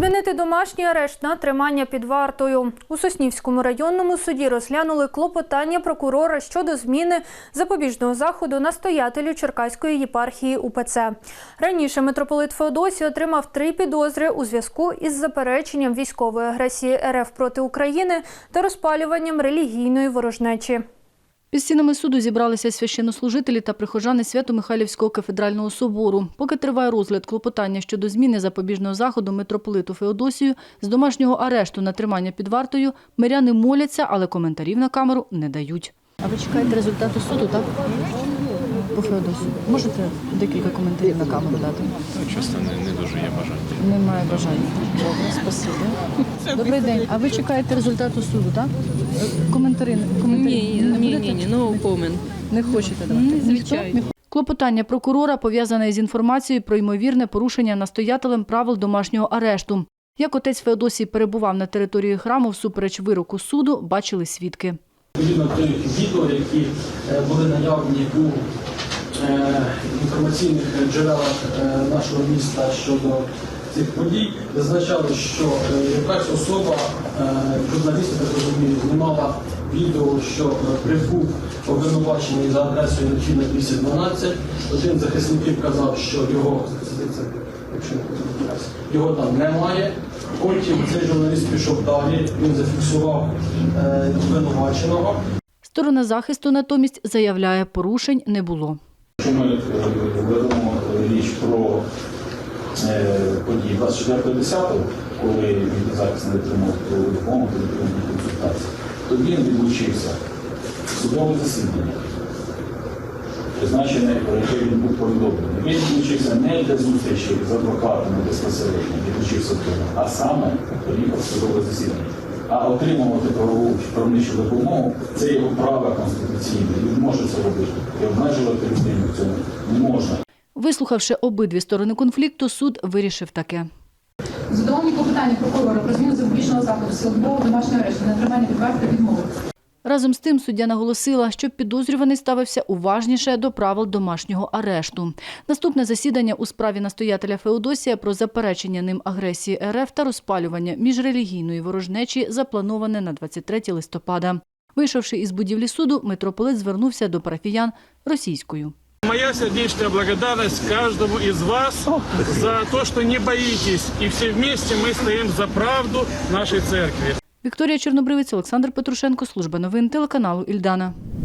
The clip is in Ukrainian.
Змінити домашній арешт на тримання під вартою. У Соснівському районному суді розглянули клопотання прокурора щодо зміни запобіжного заходу настоятелю Черкаської єпархії УПЦ. Раніше митрополит Феодосій отримав три підозри у зв'язку із запереченням військової агресії РФ проти України та розпалюванням релігійної ворожнечі. Під стінами суду зібралися священнослужителі та прихожани Свято-Михайлівського кафедрального собору. Поки триває розгляд клопотання щодо зміни запобіжного заходу митрополиту Феодосію з домашнього арешту на тримання під вартою, миряни моляться, але коментарів на камеру не дають. А ви чекаєте результату суду, так? По Феодосію. Можете декілька коментарів на камеру дати? Ну, чесно, не, не дуже є бажання. Немає бажання. Добре, спасибі. Добрий день. А ви чекаєте результату суду, так? Коментарі, коментарі Ні, не ні, будете? ні, ні, no comment. Не хочете давати? Ні, звичайно. Клопотання прокурора пов'язане з інформацією про ймовірне порушення настоятелем правил домашнього арешту. Як отець Феодосій перебував на території храму всупереч вироку суду, бачили свідки. Відповідно тих відео, які е, були наявні у е, інформаційних джерелах е, нашого міста щодо цих подій, зазначали, що е, якась особа, е, журналісти, так розумію, знімала відео, що е, прибув обвинувачений за адресою Лечина 212. Один з захисників казав, що його якщо не його там немає. Потім цей журналіст пішов далі, він зафіксував обвинуваченого. Сторона захисту натомість заявляє, порушень не було. Якщо ми ведемо річ про е, події 24.10, коли він захист не отримав допомогу, отримав консультації, то він відлучився в судове засідання, призначене, про яке він був повідомлений. Він відлучився не для зустрічі з адвокатами безпосередньо, відлучився вдома, а саме поїхав в судове засідання. А отримувати правову правничу допомогу це його право конституційне. Він може це робити. І обмежувати людину в цьому не можна. Вислухавши обидві сторони конфлікту, суд вирішив таке. Задоволені клопотання прокурора про зміну запобіжного заходу силового домашнього арешту на тримання під вартою відмови. Разом з тим суддя наголосила, щоб підозрюваний ставився уважніше до правил домашнього арешту. Наступне засідання у справі настоятеля Феодосія про заперечення ним агресії РФ та розпалювання міжрелігійної ворожнечі заплановане на 23 листопада. Вийшовши із будівлі суду, митрополит звернувся до парафіян російською. Моя сердечная благодарность каждому из вас за то, что не боитесь, и все вместе мы стоим за правду нашей церкви. Вікторія Чорнобривець, Олександр Петрушенко, служба новин телеканалу Ільдана.